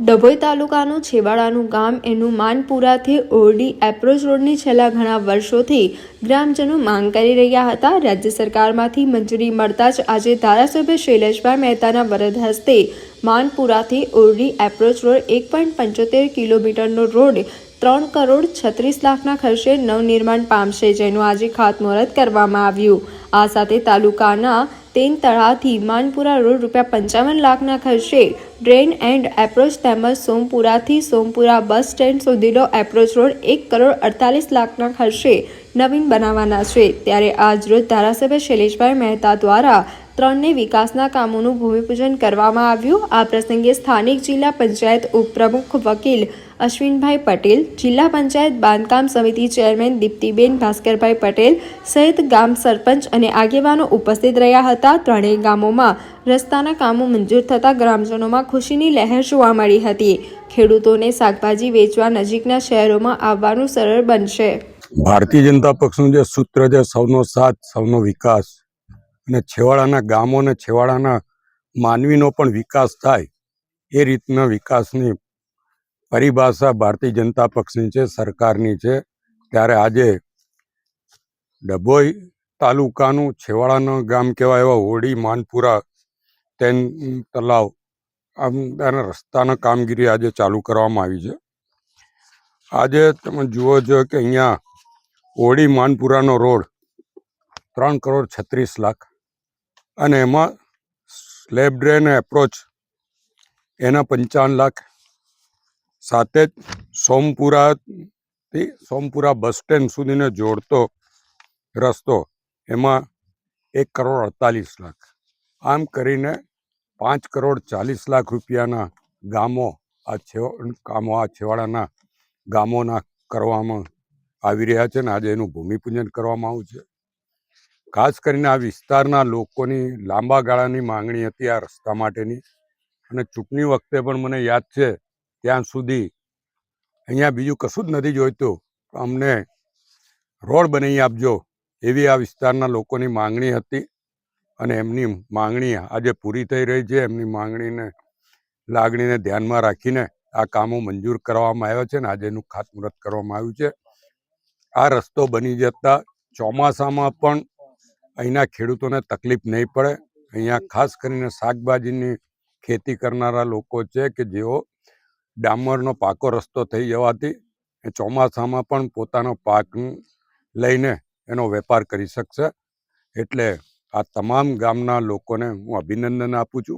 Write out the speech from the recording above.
ડભોઈ તાલુકાનું છેવાડાનું ગામ એનું માનપુરાથી ઓરડી એપ્રોચ રોડની છેલ્લા ઘણા વર્ષોથી ગ્રામજનો માંગ કરી રહ્યા હતા. રાજ્ય સરકારમાંથી મંજૂરી મળતા જ આજે ધારાસભ્ય શૈલેષભાઈ મહેતાના વરદ હસ્તે માનપુરાથી ઓરડી એપ્રોચ રોડ એક પોઈન્ટ પંચોતેર કિલોમીટરનો રોડ ત્રણ કરોડ છત્રીસ લાખના ખર્ચે નવનિર્માણ પામશે, જેનું આજે ખાતમુહૂર્ત કરવામાં આવ્યું. આ સાથે તાલુકાના તેન તળાવથી માનપુરા રોડ રૂપિયા પંચાવન લાખના ખર્ચે ડ્રેન એન્ડ એપ્રોચ તેમજ સોમપુરાથી સોમપુરા બસ સ્ટેન્ડ સુધીનો એપ્રોચ રોડ એક કરોડ અડતાલીસ લાખના ખર્ચે નવીન બનાવવાના છે. ત્યારે આજ રોજ ધારાસભ્ય શૈલેષભાઈ મહેતા દ્વારા ત્રણને વિકાસના કામોનું ભૂમિપૂજન કરવામાં આવ્યું. આ પ્રસંગે સ્થાનિક જિલ્લા પંચાયત ઉપપ્રમુખ વકીલ અશ્વિનભાઈ પટેલ, જિલ્લા પંચાયત બાંધકામ સમિતિ ચેરમેન દીપ્તિબેન ભાસ્કરભાઈ પટેલ સહિત ગામ સરપંચ અને આગેવાનો ઉપસ્થિત રહ્યા હતા. ત્રણેય ગામોમાં રસ્તાના કામો મંજૂર થતાં ગ્રામજનોમાં ખુશીની લહેર જોવા મળી હતી. ખેડૂતોને શાકભાજી વેચવા નજીકના શહેરોમાં આવવાનું સરળ બનશે. ભારતીય જનતા પક્ષનું જે સૂત્ર છે, સૌનો સાથ, સૌનો વિકાસ અને છેવાડાના ગામો અને છેવાડાના માનવીનો પણ વિકાસ થાય એ રીતના વિકાસની પરિભાષા ભારતીય જનતા પક્ષની છે, સરકારની છે. ત્યારે આજે ડભોઈ તાલુકાનું છેવાડાનું ગામ કહેવાય એવા હોડી, માનપુરા, તેન તલાવ આમ તેના રસ્તાના કામગીરી આજે ચાલુ કરવામાં આવી છે. આજે તમે જુઓ છો કે અહીંયા હોડી, માનપુરાનો રોડ ત્રણ કરોડ છત્રીસ લાખ અને એમાં સ્લેબ ડ્રેન એપ્રોચ એના પંચાવન લાખ. સાથે જ સોમપુરાથી સોમપુરા બસ સ્ટેન્ડ સુધીને જોડતો રસ્તો, એમાં એક કરોડ અડતાલીસ લાખ. આમ કરીને પાંચ કરોડ ચાલીસ લાખ રૂપિયાના ગામો આ છેવ કામો આ છેવાડાના ગામોના કરવામાં આવી રહ્યા છે ને આજે એનું ભૂમિપૂજન કરવામાં આવ્યું છે. ખાસ કરીને આ વિસ્તારના લોકોની લાંબા ગાળાની માંગણી હતી આ રસ્તા માટેની. અને ચૂંટણી વખતે પણ મને યાદ છે, ત્યાં સુધી અહીંયા બીજું કશું જ નથી જોઈતું. અમને રોડ બનાવી આપજો એવી આ વિસ્તારના લોકોની માંગણી હતી. અને એમની માંગણી આજે પૂરી થઈ રહી છે. એમની માંગણીને લાગણીને ધ્યાનમાં રાખીને આ કામો મંજૂર કરવામાં આવ્યા છે ને આજે એનું ખાતમુહૂર્ત કરવામાં આવ્યું છે. આ રસ્તો બની જતા ચોમાસામાં પણ અહીંના ખેડૂતોને તકલીફ નહીં પડે. અહીંયા ખાસ કરીને શાકભાજીની ખેતી કરનારા લોકો છે કે જેઓ ડામરનો પાકો રસ્તો થઈ જવાથી એ ચોમાસામાં પણ પોતાનો પાક લઈને એનો વેપાર કરી શકશે. એટલે આ તમામ ગામના લોકોને હું અભિનંદન આપું છું.